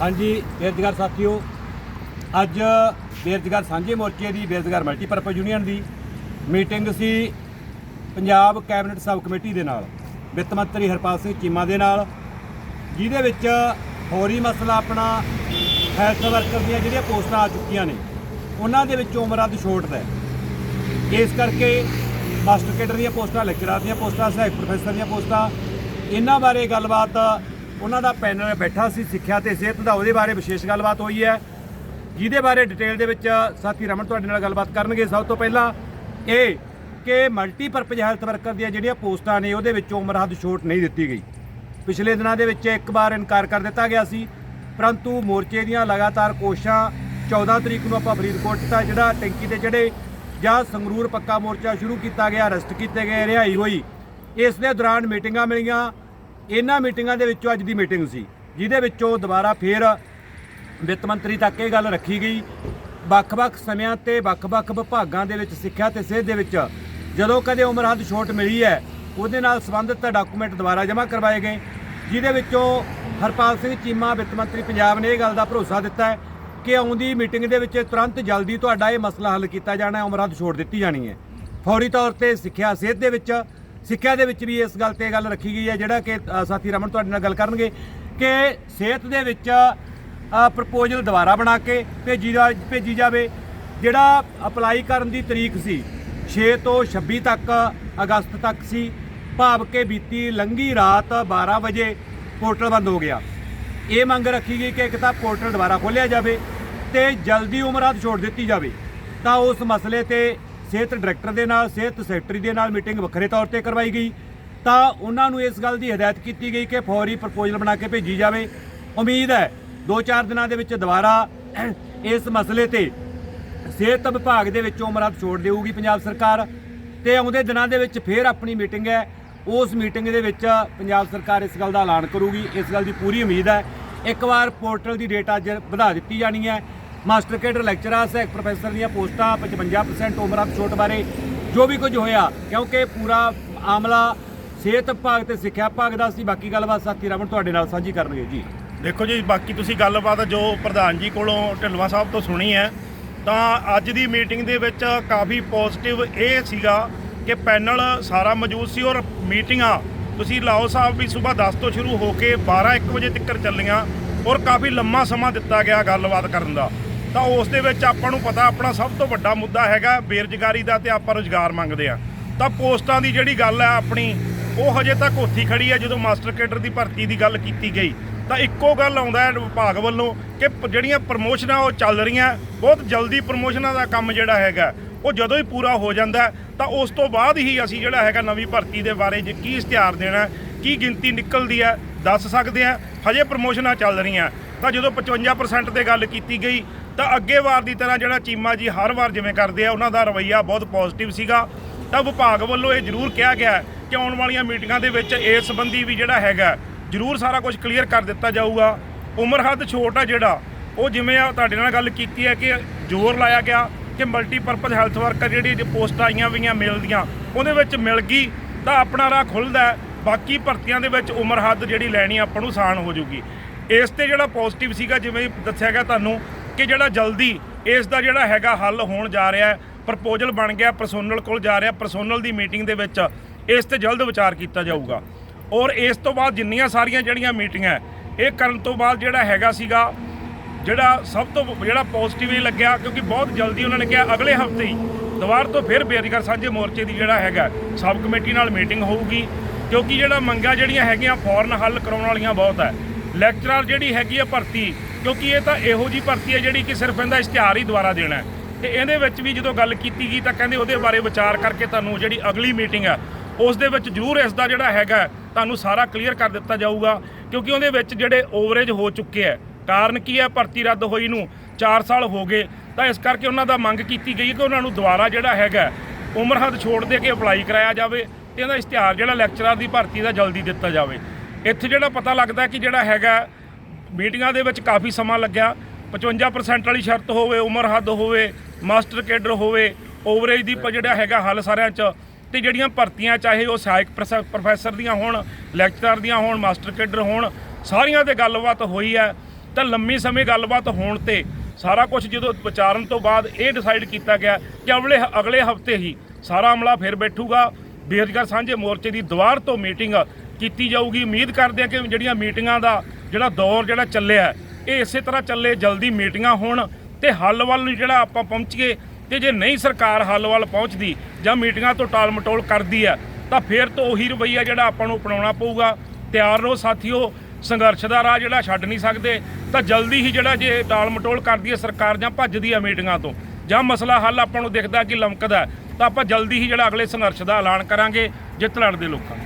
ਹਾਂਜੀ, ਬੇਰੁਜ਼ਗਾਰ ਸਾਥੀਓ, ਅੱਜ ਬੇਰੁਜ਼ਗਾਰ ਸਾਂਝੇ ਮੋਰਚੇ ਦੀ ਬੇਰੁਜ਼ਗਾਰ ਮਲਟੀਪਰਪਜ਼ ਯੂਨੀਅਨ ਦੀ ਮੀਟਿੰਗ ਸੀ ਪੰਜਾਬ ਕੈਬਨਿਟ ਸਬ ਕਮੇਟੀ ਦੇ ਨਾਲ, ਵਿੱਤ ਮੰਤਰੀ ਹਰਪਾਲ ਸਿੰਘ ਚੀਮਾ ਦੇ ਨਾਲ, ਜਿਹਦੇ ਵਿੱਚ ਫੌਰੀ ਮਸਲਾ ਆਪਣਾ ਹੈਲਥ ਵਰਕਰ ਦੀਆਂ ਜਿਹੜੀਆਂ ਪੋਸਟਾਂ ਆ ਚੁੱਕੀਆਂ ਨੇ, ਉਹਨਾਂ ਦੇ ਵਿੱਚ ਉਮਰ ਅੱਧ ਛੋਟ ਹੈ। ਇਸ ਕਰਕੇ ਮਾਸਟਰ ਕੇਡਰ ਦੀਆਂ ਪੋਸਟਾਂ ਲੈਕਚਰਰ ਦੀਆਂ ਪੋਸਟਾਂ, ਸਹਾਇਕ ਪ੍ਰੋਫੈਸਰ ਦੀਆਂ ਪੋਸਟਾਂ, ਇਹਨਾਂ ਬਾਰੇ ਗੱਲਬਾਤ ਉਹਨਾਂ ਦਾ ਪੈਨਲ ਬੈਠਾ ਸੀ ਸਿੱਖਿਆ ਤੇ ਸਿਹਤ ਦਾ, ਉਹਦੇ ਬਾਰੇ ਵਿਸ਼ੇਸ਼ ਗੱਲਬਾਤ ਹੋਈ ਹੈ। ਜਿਹਦੇ ਬਾਰੇ ਡਿਟੇਲ ਦੇ ਵਿੱਚ ਸਾਥੀ ਰਮਨ ਤੁਹਾਡੇ ਨਾਲ ਗੱਲਬਾਤ ਕਰਨਗੇ। ਸਭ ਤੋਂ ਪਹਿਲਾਂ ਇਹ ਕਿ ਮਲਟੀਪਰਪਜ਼ ਹੈਲਥ ਵਰਕਰ ਦੀਆਂ ਜਿਹੜੀਆਂ ਪੋਸਟਾਂ ਨੇ, ਉਹਦੇ ਵਿੱਚ ਉਮਰ ਹੱਦ ਛੋਟ ਨਹੀਂ ਦਿੱਤੀ ਗਈ। ਪਿਛਲੇ ਦਿਨਾਂ ਦੇ ਵਿੱਚ ਇੱਕ ਵਾਰ ਇਨਕਾਰ ਕਰ ਦਿੱਤਾ ਗਿਆ ਸੀ, ਪਰੰਤੂ ਮੋਰਚੇ ਦੀਆਂ ਲਗਾਤਾਰ ਕੋਸ਼ਿਸ਼ਾਂ 14 ਤਰੀਕ ਨੂੰ ਆਪਾਂ ਫਰੀਦਕੋਟ ਦਾ ਜਿਹੜਾ ਟੈਂਕੀ ਤੇ ਚੜੇ ਜਾਂ ਸੰਗਰੂਰ ਪੱਕਾ ਮੋਰਚਾ ਸ਼ੁਰੂ ਕੀਤਾ ਗਿਆ ਅਰੈਸਟ ਕੀਤੇ ਗਏ, ਰਿਹਾਈ ਹੋਈ। ਇਸ ਦੇ ਦੌਰਾਨ ਮੀਟਿੰਗਾਂ ਮਿਲੀਆਂ। ਇਹਨਾਂ ਮੀਟਿੰਗਾਂ ਦੇ ਵਿੱਚੋਂ ਅੱਜ ਦੀ ਮੀਟਿੰਗ ਸੀ, ਜਿਹਦੇ ਵਿੱਚੋਂ ਦੁਬਾਰਾ ਫੇਰ ਵਿੱਤ ਮੰਤਰੀ ਤੱਕ ਇਹ ਗੱਲ ਰੱਖੀ ਗਈ। ਵੱਖ-ਵੱਖ ਸਮਿਆਂ ਤੇ ਵੱਖ-ਵੱਖ ਵਿਭਾਗਾਂ ਦੇ ਵਿੱਚ, ਸਿੱਖਿਆ ਤੇ ਸਿਹਤ ਦੇ ਵਿੱਚ ਜਦੋਂ ਕਦੇ ਉਮਰ ਹੱਦ ਛੋਟ ਮਿਲੀ ਹੈ, ਉਹਦੇ ਨਾਲ ਸੰਬੰਧਿਤ ਡਾਕੂਮੈਂਟ ਦੁਬਾਰਾ ਜਮ੍ਹਾਂ ਕਰਵਾਏ ਗਏ, ਜਿਹਦੇ ਵਿੱਚੋਂ ਹਰਪਾਲ ਸਿੰਘ ਚੀਮਾ, ਵਿੱਤ ਮੰਤਰੀ ਪੰਜਾਬ ਨੇ ਇਹ ਗੱਲ ਦਾ ਭਰੋਸਾ ਦਿੱਤਾ ਹੈ ਕਿ ਆਉਂਦੀ ਮੀਟਿੰਗ ਦੇ ਵਿੱਚ ਤੁਰੰਤ ਜਲਦੀ ਤੁਹਾਡਾ ਇਹ ਮਸਲਾ ਹੱਲ ਕੀਤਾ ਜਾਣਾ ਹੈ, ਉਮਰ ਹੱਦ ਛੋਟ ਦਿੱਤੀ ਜਾਣੀ ਹੈ। ਫੌਰੀ ਤੌਰ ਤੇ ਸਿੱਖਿਆ, ਸਿਹਤ ਦੇ ਵਿੱਚ ਸਿੱਖਿਆ ਦੇ ਵਿੱਚ ਵੀ ਇਸ ਗੱਲ ਤੇ ਗੱਲ ਰੱਖੀ ਗਈ ਹੈ, ਜਿਹੜਾ ਕਿ ਸਾਥੀ ਰਮਨ ਤੁਹਾਡੇ ਨਾਲ ਗੱਲ ਕਰਨਗੇ ਕਿ ਸਿਹਤ ਦੇ ਵਿੱਚ ਪ੍ਰਪੋਜ਼ਲ ਦੁਬਾਰਾ ਬਣਾ ਕੇ ਭੇਜੀ ਜਾ, ਭੇਜੀ ਜਾਵੇ। ਜਿਹੜਾ ਅਪਲਾਈ ਕਰਨ ਦੀ ਤਰੀਕ ਸੀ 6 ਤੋਂ 26 ਤੱਕ, ਅਗਸਤ ਤੱਕ ਸੀ, ਭਾਵ ਕਿ ਬੀਤੀ ਲੰਗੀ ਰਾਤ 12 ਵਜੇ ਪੋਰਟਲ ਬੰਦ ਹੋ ਗਿਆ। ਇਹ ਮੰਗ ਰੱਖੀ ਗਈ ਕਿ ਇੱਕ ਤਾਂ ਪੋਰਟਲ ਦੁਬਾਰਾ ਖੋਲ੍ਹਿਆ ਜਾਵੇ ਤੇ ਜਲਦੀ ਉਮਰ ਹੱਦ ਛੋੜ ਦਿੱਤੀ ਜਾਵੇ। ਤਾਂ ਉਸ ਮਸਲੇ ਤੇ ਸਿਹਤ ਡਾਇਰੈਕਟਰ ਦੇ ਨਾਲ, ਸਿਹਤ ਸੈਕਟਰੀ ਦੇ ਨਾਲ ਮੀਟਿੰਗ ਵੱਖਰੇ ਤੌਰ ਤੇ ਕਰਵਾਈ ਗਈ। ਤਾਂ ਉਹਨਾਂ ਨੂੰ ਇਸ ਗੱਲ ਦੀ ਹਦਾਇਤ ਕੀਤੀ ਗਈ ਕਿ ਫੌਰੀ ਪ੍ਰਪੋਜ਼ਲ ਬਣਾ ਕੇ ਭੇਜੀ ਜਾਵੇ। ਉਮੀਦ ਹੈ 2-4 ਦਿਨਾਂ ਦੇ ਵਿੱਚ ਦੁਬਾਰਾ ਇਸ ਮਸਲੇ ਤੇ ਸਿਹਤ ਵਿਭਾਗ ਦੇ ਵਿੱਚੋਂ ਉਮਰ ਹੱਦ ਛੋੜ ਦੇਊਗੀ ਪੰਜਾਬ ਸਰਕਾਰ। ਤੇ ਆਉਂਦੇ ਦਿਨਾਂ ਦੇ ਵਿੱਚ ਫੇਰ ਆਪਣੀ ਮੀਟਿੰਗ ਹੈ। ਉਸ ਮੀਟਿੰਗ ਦੇ ਵਿੱਚ ਪੰਜਾਬ ਸਰਕਾਰ ਇਸ ਗੱਲ ਦਾ ਐਲਾਨ ਕਰੂਗੀ। ਇਸ ਗੱਲ ਦੀ ਪੂਰੀ ਉਮੀਦ ਹੈ। ਇੱਕ ਵਾਰ ਪੋਰਟਲ ਦੀ ਡੇਟ ਅੱਜ ਵਧਾ ਦਿੱਤੀ ਜਾਣੀ ਹੈ। ਮਾਸਟਰ ਕੇਡਰ ਲੈਕਚਰਰ ਸਹਾਇਕ ਪ੍ਰੋਫੈਸਰ ਦੀਆਂ ਪੋਸਟਾਂ 55% ਉਮਰ ਹੱਦ ਛੋਟ ਬਾਰੇ ਜੋ ਵੀ ਕੁਝ ਹੋਇਆ, ਕਿਉਂਕਿ ਪੂਰਾ ਆਮਲਾ ਸਿਹਤ ਵਿਭਾਗ ਤੇ ਸਿੱਖਿਆ ਵਿਭਾਗ ਦਾ ਸੀ, ਬਾਕੀ ਗੱਲਬਾਤ ਸਾਥੀ ਰਾਵਣ ਤੁਹਾਡੇ ਨਾਲ ਸਾਂਝੀ ਕਰਨਗੇ, ਜੀ। ਦੇਖੋ ਜੀ, ਬਾਕੀ ਤੁਸੀਂ ਗੱਲਬਾਤ ਜੋ ਪ੍ਰਧਾਨ ਜੀ ਕੋਲੋਂ ਢਿਲਵਾ ਸਾਹਿਬ ਤੋਂ ਸੁਣੀ ਹੈ, ਤਾਂ ਅੱਜ ਦੀ ਮੀਟਿੰਗ ਦੇ ਵਿੱਚ ਕਾਫੀ ਪੋਜ਼ਿਟਿਵ ਇਹ ਸੀਗਾ ਕਿ ਪੈਨਲ ਸਾਰਾ ਮੌਜੂਦ ਸੀ ਔਰ ਮੀਟਿੰਗਾਂ ਤੁਸੀਂ ਲਾਓ ਸਾਹਿਬ ਵੀ ਸਵੇਰ 10 ਤੋਂ ਸ਼ੁਰੂ ਹੋ ਕੇ 12 1 ਵਜੇ ਤੱਕ ਚੱਲੀਆਂ ਔਰ ਕਾਫੀ ਲੰਮਾ ਸਮਾਂ ਦਿੱਤਾ ਗਿਆ ਗੱਲਬਾਤ ਕਰਨ ਦਾ। ਤਾਂ ਉਸ ਦੇ ਵਿੱਚ ਆਪਾਂ ਨੂੰ ਪਤਾ, ਆਪਣਾ ਸਭ ਤੋਂ ਵੱਡਾ ਮੁੱਦਾ ਹੈਗਾ ਬੇਰੁਜ਼ਗਾਰੀ ਦਾ ਤੇ ਆਪਾਂ ਰੁਜ਼ਗਾਰ ਮੰਗਦੇ ਆ ਤਾਂ ਪੋਸਟਾਂ ਦੀ ਜਿਹੜੀ ਗੱਲ ਹੈ ਆਪਣੀ, ਉਹ ਹਜੇ ਤੱਕ ਉੱਥੀ ਖੜੀ ਹੈ ਜਦੋਂ ਮਾਸਟਰ ਕੇਡਰ ਦੀ ਭਰਤੀ ਦੀ ਗੱਲ ਕੀਤੀ ਗਈ। ਤਾਂ ਇੱਕੋ ਗੱਲ ਆਉਂਦਾ ਹੈ ਵਿਭਾਗ ਵੱਲੋਂ ਕਿ ਜਿਹੜੀਆਂ ਪ੍ਰਮੋਸ਼ਨਾਂ ਉਹ ਚੱਲ ਰਹੀਆਂ, ਬਹੁਤ ਜਲਦੀ ਪ੍ਰਮੋਸ਼ਨਾਂ ਦਾ ਕੰਮ ਜਿਹੜਾ ਹੈਗਾ, ਉਹ ਜਦੋਂ ਹੀ ਪੂਰਾ ਹੋ ਜਾਂਦਾ ਤਾਂ ਉਸ ਤੋਂ ਬਾਅਦ ਹੀ ਅਸੀਂ ਜਿਹੜਾ ਹੈਗਾ ਨਵੀਂ ਭਰਤੀ ਦੇ ਬਾਰੇ ਜੇ ਕੀ ਇਸ਼ਤਿਹਾਰ ਦੇਣਾ ਕੀ ਗਿਣਤੀ ਨਿਕਲਦੀ ਹੈ, ਦੱਸ ਸਕਦੇ ਆ ਹਜੇ ਪ੍ਰਮੋਸ਼ਨਾਂ ਚੱਲ ਰਹੀਆਂ। ਤਾਂ ਜਦੋਂ 55% ਤੇ ਗੱਲ ਕੀਤੀ ਗਈ ਤਾਂ ਅੱਗੇ ਵਾਰ ਦੀ ਤਰ੍ਹਾਂ ਜਿਹੜਾ ਚੀਮਾ ਜੀ ਹਰ ਵਾਰ ਜਿਵੇਂ ਕਰਦੇ ਆ, ਉਹਨਾਂ ਦਾ ਰਵੱਈਆ ਬਹੁਤ ਪੋਜ਼ਿਟਿਵ ਸੀਗਾ। ਤਾਂ ਵਿਭਾਗ ਵੱਲੋਂ ਇਹ ਜ਼ਰੂਰ ਕਿਹਾ ਗਿਆ ਕਿ ਆਉਣ ਵਾਲੀਆਂ ਮੀਟਿੰਗਾਂ ਦੇ ਵਿੱਚ ਇਸ ਸੰਬੰਧੀ ਵੀ ਜਿਹੜਾ ਹੈਗਾ, ਜ਼ਰੂਰ ਸਾਰਾ ਕੁਝ ਕਲੀਅਰ ਕਰ ਦਿੱਤਾ ਜਾਊਗਾ। ਉਮਰ ਹੱਦ ਛੋਟ ਆ ਜਿਹੜਾ, ਉਹ ਜਿਵੇਂ ਆ ਤੁਹਾਡੇ ਨਾਲ ਗੱਲ ਕੀਤੀ ਹੈ ਕਿ ਜ਼ੋਰ ਲਾਇਆ ਗਿਆ ਕਿ ਮਲਟੀਪਰਪਜ਼ ਹੈਲਥ ਵਰਕਰ ਜਿਹੜੀ ਪੋਸਟਾਂ ਆਈਆਂ ਵੀਆਂ ਮਿਲਦੀਆਂ, ਉਹਦੇ ਵਿੱਚ ਮਿਲ ਗਈ, ਤਾਂ ਆਪਣਾ ਰਾਹ ਖੁੱਲਦਾ ਬਾਕੀ ਭਰਤੀਆਂ ਦੇ ਵਿੱਚ ਉਮਰ ਹੱਦ ਜਿਹੜੀ ਲੈਣੀ ਆਪਾਂ ਨੂੰ ਆਸਾਨ ਹੋ ਜੂਗੀ ਇਸ ਤੇ ਜਿਹੜਾ ਪੋਜ਼ਿਟਿਵ ਸੀਗਾ, ਜਿਵੇਂ ਦੱਸਿਆ ਗਿਆ ਤੁਹਾਨੂੰ ਕਿ ਜਿਹੜਾ ਜਲਦੀ ਇਸ ਦਾ ਜਿਹੜਾ ਹੈਗਾ ਹੱਲ ਹੋਣ ਜਾ ਰਿਹਾ ਹੈ, ਪ੍ਰਪੋਜ਼ਲ ਬਣ ਗਿਆ, ਪਰਸੋਨਲ ਕੋਲ ਜਾ ਰਿਹਾ, ਪਰਸੋਨਲ ਦੀ ਮੀਟਿੰਗ ਦੇ ਵਿੱਚ ਇਸ ਤੇ ਜਲਦ ਵਿਚਾਰ ਕੀਤਾ ਜਾਊਗਾ। ਔਰ ਇਸ ਤੋਂ ਬਾਅਦ ਜਿੰਨੀਆਂ ਸਾਰੀਆਂ ਜਿਹੜੀਆਂ ਮੀਟਿੰਗਾਂ ਇਹ ਕਰਨ ਤੋਂ ਬਾਅਦ ਜਿਹੜਾ ਹੈਗਾ ਸੀਗਾ, ਜਿਹੜਾ ਸਭ ਤੋਂ ਜਿਹੜਾ ਪੋਜ਼ਿਟਿਵ ਹੀ ਲੱਗਿਆ, ਕਿਉਂਕਿ ਬਹੁਤ ਜਲਦੀ ਉਹਨਾਂ ਨੇ ਕਿਹਾ, ਅਗਲੇ ਹਫ਼ਤੇ ਹੀ ਦੁਬਾਰ ਤੋਂ ਫਿਰ ਬੇਰੁਜ਼ਗਾਰ ਸਾਂਝੇ ਮੋਰਚੇ ਦੀ ਜਿਹੜਾ ਹੈਗਾ ਸਬ ਕਮੇਟੀ ਨਾਲ ਮੀਟਿੰਗ ਹੋਊਗੀ। ਕਿਉਂਕਿ ਜਿਹੜਾ ਮੰਗਾਂ ਜਿਹੜੀਆਂ ਹੈਗੀਆਂ ਫੌਰਨ ਹੱਲ ਕਰਾਉਣ ਵਾਲੀਆਂ ਬਹੁਤ ਹੈ। ਲੈਕਚਰਰ ਜਿਹੜੀ ਹੈਗੀ ਆ ਭਰਤੀ ਕਿਉਂਕਿ ਇਹ ਤਾਂ ਇਹੋ ਜੀ ਭਰਤੀ ਹੈ ਜਿਹੜੀ ਕਿ ਸਿਰਫ ਇਹਦਾ ਇਸ਼ਤਿਹਾਰ ਹੀ ਦੁਬਾਰਾ ਦੇਣਾ ਹੈ। ਤੇ ਇਹਦੇ ਵਿੱਚ ਵੀ ਜਦੋਂ ਗੱਲ ਕੀਤੀ ਗਈ ਤਾਂ ਕਹਿੰਦੇ ਉਹਦੇ ਬਾਰੇ ਵਿਚਾਰ ਕਰਕੇ ਤੁਹਾਨੂੰ ਜਿਹੜੀ ਅਗਲੀ ਮੀਟਿੰਗ ਹੈ, ਉਸ ਦੇ ਵਿੱਚ ਜ਼ਰੂਰ ਇਸ ਦਾ ਜਿਹੜਾ ਹੈਗਾ ਤੁਹਾਨੂੰ ਸਾਰਾ ਕਲੀਅਰ ਕਰ ਦਿੱਤਾ ਜਾਊਗਾ। ਕਿਉਂਕਿ ਉਹਦੇ ਵਿੱਚ ਜਿਹੜੇ ਓਵਰੇਜ ਹੋ ਚੁੱਕੇ ਹੈ, ਕਾਰਨ ਕੀ ਹੈ ਭਰਤੀ ਰੱਦ ਹੋਈ ਨੂੰ? 4 ਸਾਲ ਹੋ ਗਏ। ਤਾਂ ਇਸ ਕਰਕੇ ਉਹਨਾਂ ਦਾ ਮੰਗ ਕੀਤੀ ਗਈ ਕਿ ਉਹਨਾਂ ਨੂੰ ਦੁਬਾਰਾ ਜਿਹੜਾ ਹੈਗਾ ਉਮਰ ਹੱਦ ਛੋੜ ਦੇ ਕੇ ਅਪਲਾਈ ਕਰਾਇਆ ਜਾਵੇ ਤੇ ਇਹਦਾ ਇਸ਼ਤਿਹਾਰ ਜਿਹੜਾ ਲੈਕਚਰਰ ਦੀ ਭਰਤੀ ਦਾ ਜਲਦੀ ਦਿੱਤਾ ਜਾਵੇ। ਇੱਥੇ ਜਿਹੜਾ ਪਤਾ ਲੱਗਦਾ ਕਿ ਜਿਹੜਾ ਹੈਗਾ ਮੀਟਿੰਗਾਂ ਦੇ ਵਿੱਚ ਕਾਫੀ ਸਮਾਂ ਲੱਗਿਆ। 55% ਵਾਲੀ ਸ਼ਰਤ ਹੋਵੇ, ਉਮਰ ਹੱਦ ਹੋਵੇ, ਮਾਸਟਰ ਕੇਡਰ ਹੋਵੇ ਓਵਰੇਜ ਦੀ ਪ- ਜਿਹੜਾ ਹੈਗਾ ਹੱਲ ਸਾਰਿਆਂ 'ਚ ਤੇ ਜਿਹੜੀਆਂ ਭਰਤੀਆਂ, ਚਾਹੇ ਉਹ ਸਹਾਇਕ ਪ੍ਰੋਫੈ- ਪ੍ਰੋਫੈਸਰ ਦੀਆਂ ਹੋਣ ਲੈਕਚਰਰ ਦੀਆਂ ਹੋਣ, ਮਾਸਟਰ ਕੇਡਰ ਹੋਣ, ਸਾਰੀਆਂ ਤੇ ਗੱਲਬਾਤ ਹੋਈ ਹੈ। ਤਾਂ ਲੰਮੀ ਸਮੇਂ ਗੱਲਬਾਤ ਹੋਣ ਤੇ ਸਾਰਾ ਕੁਝ ਜਦੋਂ ਵਿਚਾਰਨ ਤੋਂ ਬਾਅਦ ਇਹ ਡਿਸਾਈਡ ਕੀਤਾ ਗਿਆ ਕਿ ਅਗਲੇ ਅਗਲੇ ਹਫ਼ਤੇ ਹੀ ਸਾਰਾ ਅਮਲਾ ਫਿਰ ਬੈਠੂਗਾ। ਬੇਰੁਜ਼ਗਾਰ ਸਾਂਝੇ ਮੋਰਚੇ ਦੀ ਦੁਆਰ ਤੋਂ ਮੀਟਿੰਗ ਕੀਤੀ ਜਾਊਗੀ। ਉਮੀਦ ਕਰਦੇ ਹਾਂ ਕਿ ਜਿਹੜੀਆਂ ਮੀਟਿੰਗਾਂ ਦਾ ਜਿਹੜਾ ਦੌਰ ਜਿਹੜਾ ਚੱਲਿਆ ਇਹ ਇਸੇ ਤਰ੍ਹਾਂ ਚੱਲੇ, ਜਲਦੀ ਮੀਟਿੰਗਾਂ ਹੋਣ ਤੇ ਹੱਲ ਵੱਲ ਨੂੰ ਜਿਹੜਾ ਆਪਾਂ ਪਹੁੰਚੀਏ ਤੇ ਜੇ ਨਹੀਂ ਸਰਕਾਰ ਹੱਲ ਵੱਲ ਪਹੁੰਚਦੀ ਜਾਂ ਮੀਟਿੰਗਾਂ ਤੋਂ ਟਾਲ ਮਟੋਲ ਕਰਦੀ ਹੈ, ਤਾਂ ਫਿਰ ਤੋਂ ਉਹੀ ਰਵਈਆ ਜਿਹੜਾ ਆਪਾਂ ਨੂੰ ਅਪਣਾਉਣਾ ਪਊਗਾ। ਤਿਆਰ ਰਹੋ ਸਾਥੀਓ, ਸੰਘਰਸ਼ ਦਾ ਰਾਹ ਜਿਹੜਾ ਛੱਡ ਨਹੀਂ ਸਕਦੇ, ਤਾਂ ਜਲਦੀ ਹੀ ਜਿਹੜਾ ਜੇ ਟਾਲ ਮਟੋਲ ਕਰਦੀ ਹੈ ਸਰਕਾਰ ਜਾਂ ਭੱਜਦੀ ਹੈ ਮੀਟਿੰਗਾਂ ਤੋਂ। ਜਾਂ ਮਸਲਾ ਹੱਲ ਆਪਾਂ ਨੂੰ ਦਿਖਦਾ ਕਿ ਲਮਕਦਾ ਤਾਂ ਆਪਾਂ ਜਲਦੀ ਹੀ ਜਿਹੜਾ ਅਗਲੇ ਸੰਘਰਸ਼ ਦਾ ਐਲਾਨ ਕਰਾਂਗੇ, ਜਿੱਤ ਲੜਦੇ ਲੋਕਾਂ ਦਾ